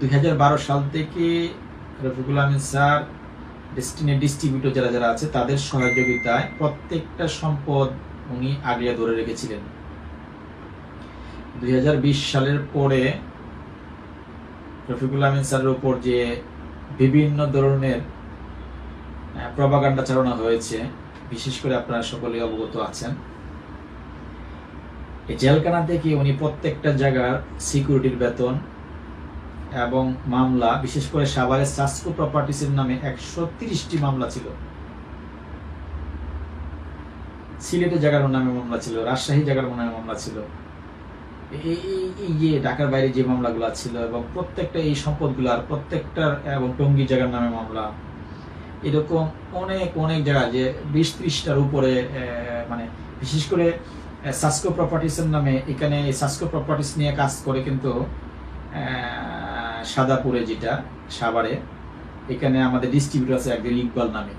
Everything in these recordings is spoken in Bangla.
দুই হাজার বারো সাল থেকে Rafiqul Ahmed sir destiny distributor যারা যারা আছে, তাদের সহযোগিতায় প্রত্যেকটা সম্পদ উনি আগলে ধরে রেখেছিলেন। দুই সালের পরে রফিকুল আহমেদ স্যারের উপর যে বিভিন্ন ধরনের প্রবাগান্ডা চালানো হয়েছে, বিশেষ করে আপনারা সকলে অবগত আছেন জেলখানা থেকে উনি প্রত্যেকটা জায়গার সিকিউরিটির বেতন এবং মামলা, বিশেষ করে সাভারের সাসকো প্রপার্টিসের নামে একশো তিরিশটি মামলা ছিল। সিলেটের জায়গার নামে মামলা ছিল, রাজশাহী জায়গার নামে মামলা ছিল। এই যে ঢাকার বাইরে যে মামলাগুলো ছিল এবং প্রত্যেকটা এই সম্পদগুলার প্রত্যেকটার এবং টঙ্গী জায়গার নামে মামলা, এরকম অনেক অনেক জায়গা যে বিশ ত্রিশটার উপরে মানে বিশেষ করে সাসকো প্রপার্টিসের নামে এখানে সাসকো প্রপার্টিস নিয়ে কাজ করে কিন্তু সাদাপুরে যেটা, সাভারে, এখানে আমাদের ডিস্ট্রিবিউটর আছে একদিন ইকবাল নামে।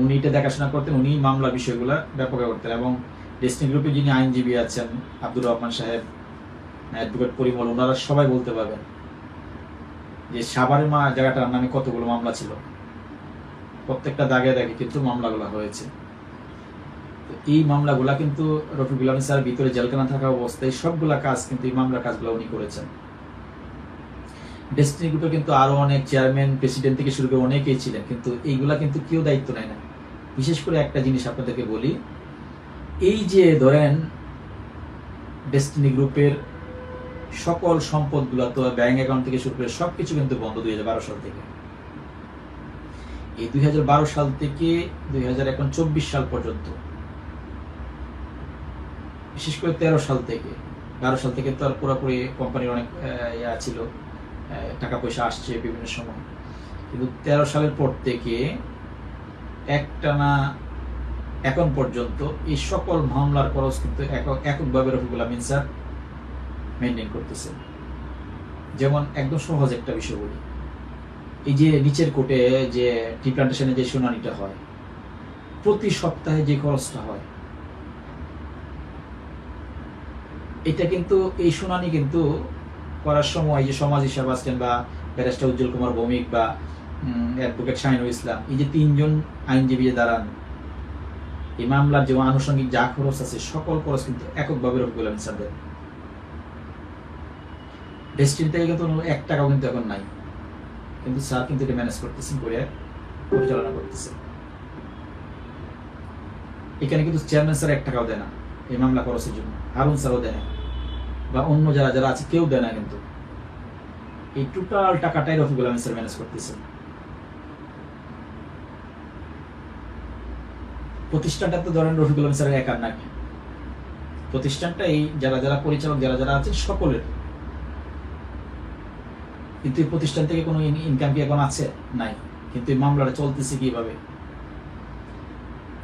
উনি এটা দেখাশোনা করতেন, উনি মামলা বিষয়গুলো ব্যাপক করতেন এবং ডেস্টিনি গ্রুপে যিনি আইনজীবী আছেন, আব্দুর রহমান সাহেব অ্যাডভোকেট পরিমল ওনারা সবাই বলতে পারবেন যে সাভারের মা জায়গাটার নামে কতগুলো মামলা ছিল। প্রত্যেকটা দাগে দাগে কিন্তু মামলাগুলো হয়েছে। এই মামলাগুলা কিন্তু রফিকুল স্যার ভিতরে জেলখানা থাকা অবস্থায় সবগুলা কাজ কিন্তু এই মামলার কাজগুলো উনি করেছেন। ডেস্টিনি গ্রুপে কিন্তু আরও অনেক চেয়ারম্যান প্রেসিডেন্ট থেকে শুরু করে অনেকেই ছিলেন, কিন্তু এইগুলা কিন্তু কেউ দায়িত্ব নেয় না। বিশেষ করে একটা জিনিস আপনাদেরকে বলি, এই যে ধরেন ডেস্টিনি গ্রুপের সকল সম্পদগুলো তো ব্যাংক অ্যাকাউন্ট থেকে শুরু করে সবকিছু কিন্তু বন্ধ দুই হাজার বারো সাল থেকে। এই দুই হাজার বারো সাল থেকে দুই সাল পর্যন্ত, বিশেষ করে তেরো সাল থেকে, বারো সাল থেকে তো আর পুরোপুরি কোম্পানির অনেক ইয়া ছিল। টাকা পয়সা আসছে বিভিন্ন সময়। কিন্তু তেরো সালের পর থেকে একটানা এখন পর্যন্ত এই সকল মামলার খরচ কিন্তু এককভাবে রফিকুল আমিন স্যার মেনটেন করতেছে। যেমন একদম সহজ একটা বিষয় বলি। এই যে নিচের কোর্টে যে টি প্লান্টেশনে যে শুনানিটা হয়, প্রতি সপ্তাহে যে খরচটা হয়, এটা কিন্তু, এই শুনানি কিন্তু করার সময় যে সমাজ হিসাব আসছেন বা ব্যারিস্টার উজ্জ্বল কুমার ভৌমিক বা অ্যাডভোকেট শাহিনুল ইসলাম, এই যে তিনজন আইনজীবী যে দাঁড়ান, এই মামলার যে আনুষঙ্গিক যা খরচ আছে, সকল খরচ কিন্তু এককভাবে রফিকুল আমিন স্যার দেন থেকে কিন্তু এক টাকাও কিন্তু এখন নাই। কিন্তু স্যার কিন্তু এটা ম্যানেজ করতেছেন, করে পরিচালনা করতেছেন। এখানে কিন্তু চেয়ারম্যান স্যার এক টাকাও দেয় না এই মামলা খরচের জন্য, হারুন স্যারও দেয় না। বা অন্য যারা যারা আছে, কেউ দেয় না কিন্তু। এই টোটাল টাকাটাই রফিকুল আহমেদ স্যার ম্যানেজ করতেছেন। প্রতিষ্ঠানটা তো ধরেন রফিকুল আহমেদ স্যারের একার নাকি। প্রতিষ্ঠানটা এই যারা যারা পরিচালক, যারা যারা আছে সকলের। কিন্তু এই প্রতিষ্ঠান থেকে কোনো ইনকাম কি এখন আছে? নাই। কিন্তু এই মামলাটা চলতেছে কীভাবে?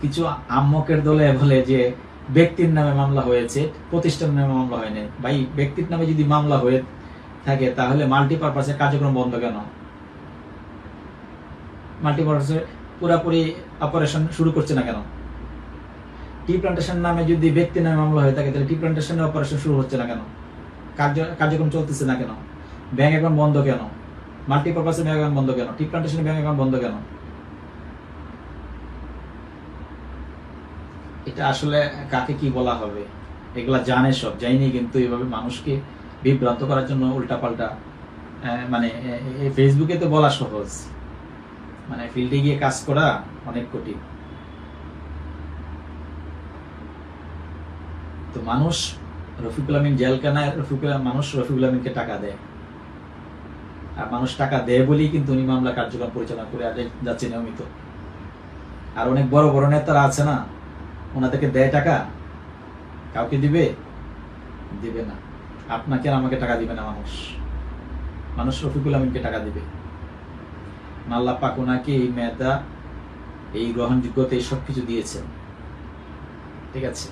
কিছু আম্মকের দলে বলে যে ব্যক্তির নামে মামলা হয়েছে, প্রতিষ্ঠানের নামে মামলা হয়নি। ভাই, ব্যক্তির নামে যদি মামলা হয়ে থাকে, তাহলে মাল্টিপারপাসের কার্যক্রম বন্ধ কেন? মাল্টিপারপাসে পুরাপুরি অপারেশন শুরু করছে না কেন? টি প্লান্টেশন নামে যদি ব্যক্তির নামে মামলা হয়ে থাকে, তাহলে টি প্লান্টেশনের অপারেশন শুরু হচ্ছে না কেন? কার্যক্রম চলতেছে না কেন? ব্যাংক অ্যাকাউন্ট বন্ধ কেন? মাল্টিপারপাসে ব্যাংক অ্যাকাউন্ট বন্ধ কেন? টি প্লান্টেশনের ব্যাংক অ্যাকাউন্ট বন্ধ কেন? এটা আসলে কাকে কি বলা হবে? এগুলা জানে সব, জানি কিন্তু এইভাবে মানুষকে বিভ্রান্ত করার জন্য উল্টাপাল্টা মানে ফেসবুকে তো বলা সহজ। মানে ফিল্ডে গিয়ে কাজ করা অনেক কঠিন। তো মানুষ রফিকুল আমিন জেলখানায়, রফিকুল মানুষ রফিকুল আমিনকে টাকা দেয়। আর মানুষ টাকা দেয় বলেই কিন্তু উনি মামলা কার্যক্রম পরিচালনা করে যাচ্ছে নিয়মিত। আর অনেক বড় বড় নেতারা আছে না ওনাদেরকে দেয় টাকা? কাউকে দিবে? দিবে না। আপনাকে আর আমাকে টাকা দিবে না মানুষ। মানুষ রফিকুল আমিনকে টাকা দিবে। আল্লাহ পাক ওনাকে এই মেধা, এই গ্রহণযোগ্যতা, এই সব কিছু দিয়েছেন। ঠিক আছে?